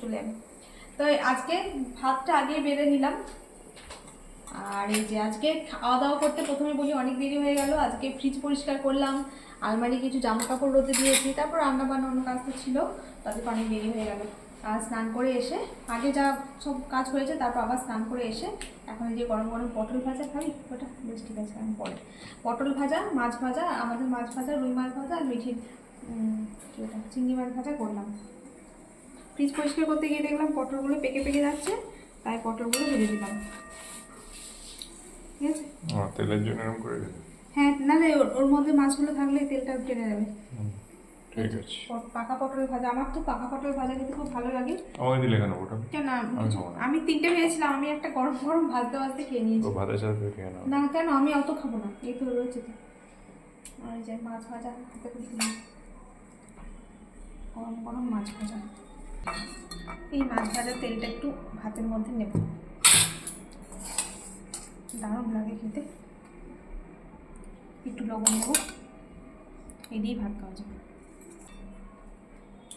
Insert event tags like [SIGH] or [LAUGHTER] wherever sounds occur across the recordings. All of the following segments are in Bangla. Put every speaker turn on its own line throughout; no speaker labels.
চলে যাবে তো আজকে ভাতটা আগে বেড়ে নিলাম। আর এই যে আজকে খাওয়া দাওয়া করতে প্রথমে বলি অনেক দেরি হয়ে গেল। আজকে ফ্রিজ পরিষ্কার করলাম, আলমারি কিছু জামা কাপড় রোদে দিয়েছি, তারপর রান্না বান্না অন্য কাজ তো ছিল তাদের অনেক দেরি হয়ে গেল। আর স্নান করে এসে, আগে যা সব কাজ হয়েছে, তারপর আবার স্নান করে এসে, এখন যে গরম গরম পটল ভাজা খাবি ওটা বেশ ঠিক আছে আমি পরে। পটল ভাজা, মাছ ভাজা, আমাদের মাছ ভাজা, রুই মাছ ভাজা, আর মিঠির চিংড়ি মাছ ভাজা করলাম। ফ্রিজ পরিষ্কার করতে গিয়ে দেখলাম পটলগুলো পেকে পেকে যাচ্ছে তাই পটলগুলো ভেজে দিলাম ঠিক আছে?
তেলের জন্য এরকম করে
হ্যাঁ নাহলে ওর- মধ্যে মাছগুলো থাকলে তেলটা টেনে যাবে।
ঠিক আছে।
পাকা পটলের ভাজা আমার তো পাকা পটলের ভাজা খেতে খুব ভালো লাগে।
আমাকে দিলে কেন ওটা?
কেন
আমি
তিনটে ভেজেছিলাম আমি একটা গরম গরম ভাজতে ভাজতে খেয়ে নিয়েছি।
ভাতের সাথে খেয়ে নাও।
না কেন আমি অত খাব না এই তো রয়েছে তো। আর যে মাছ ভাজা করে দিলাম গরম গরম মাছ ভাজা। এই মাছ ভাজার তেলটা একটু ভাতের মধ্যে নেব। দারুণ লাগে খেতে। একটু লবণ নেব এই দিয়েই ভাত খাওয়া যাবে।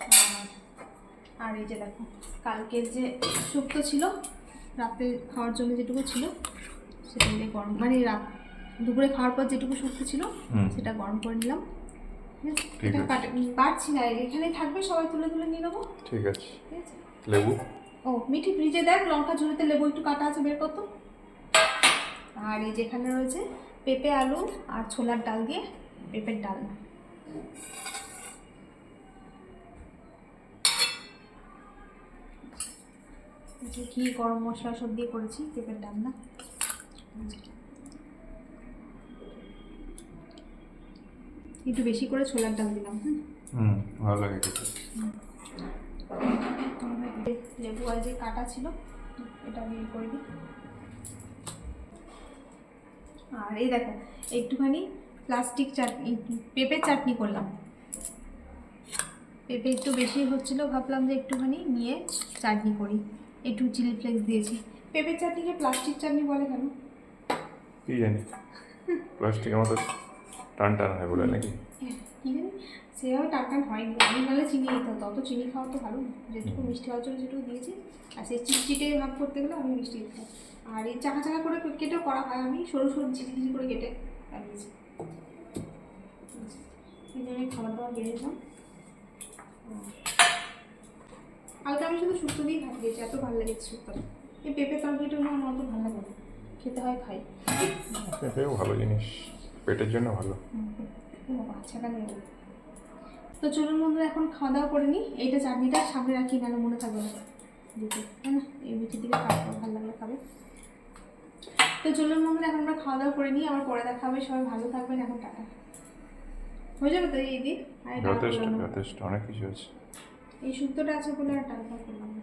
আর- আর এই যে দেখো কালকের যে শুক্তো ছিল রাতে খাওয়ার জন্য যেটুকু ছিল সেটা গরম মানে রাত দুপুরে খাওয়ার পর যেটুকু শুক্তো ছিল সেটা গরম করে নিলাম। ঠিক আছে? কাটছি না এখানে থাকবে সবাই তুলে তুলে নিয়ে নেব।
ঠিক আছে। লেবু?
ও মিঠি ফ্রিজে দেখ লঙ্কা ঝুড়িতে লেবু একটু কাটা আছে বের করতো আর এই যেখানে রয়েছে পেঁপে আলু আর ছোলার ডাল দিয়ে পেঁপের ডালনা যে গরম মশলা সব দিয়ে করেছি পেঁপের ডালনা একটু বেশি করে ছোলার ডাল দিলাম হুম
হুম ভালো লাগে খেতে।
লেবু আর যে কাটা ছিল এটা আমি করে দিই। আর এই দেখো একটুখানি প্লাস্টিক চাটনি পেঁপের চাটনি করলাম। পেঁপে একটু বেশি হচ্ছিল ভাবলাম যে একটুখানি নিয়ে চাটনি করি। একটু চিলি ফ্লেক্স দিয়েছি। পেঁপের চাটনিকে প্লাস্টিক চাটনি বলে কেন?
কি জানি? [LAUGHS] প্লাস্টিকের মতো টান টান হয় বলে নাকি?
হ্যাঁ, সেভাবে টাকান হয়নি আমি নাহলে চিনি দিতে হতো অত চিনি খাওয়া তো ভালো না। যেটুকু মিষ্টি হওয়ার জন্য যেটুকু দিয়েছি আর সেই চিটচিটে ভাগ করতে গেলে আমি মিষ্টি দিতে আর এই চাকা চাকা করে কেটেও করা হয় আমি সরু সরু ঝিলি করে কেটে লাগিয়েছি এই জন্য খাবার দাবার বেড়েছিলাম কালকে আমি শুধু শুক্তো দিয়ে ভাত খেয়েছি এত ভালো লেগেছে শুক্তোটা। এই পেঁপে তরকারিটা আমার অত ভালো লাগে খেতে হয় খাই।
পেঁপেও ভালো জিনিস। পেটের জন্য ভালো।
আচ্ছা তো চলুন বন্ধুরা এখন খাওয়া দাওয়া করে নিই। এইটা চাটনিটা সামনে রাখি নাহলে মনে থাকবে না। দিতে এই দিকে খাওয়া ভালো লাগলে খাবে। তো চলুন বন্ধুরা এখন আমরা খাওয়া দাওয়া করে নিই। আবার পরে দেখা হবে। সবাই ভালো থাকবেন। এখন টাটা। হয়ে যাবে তো এই দিন?
যথেষ্ট যথেষ্ট। অনেক কিছু আছে।
এই শুক্তোটা আছে বলে আর ভাত করলাম না।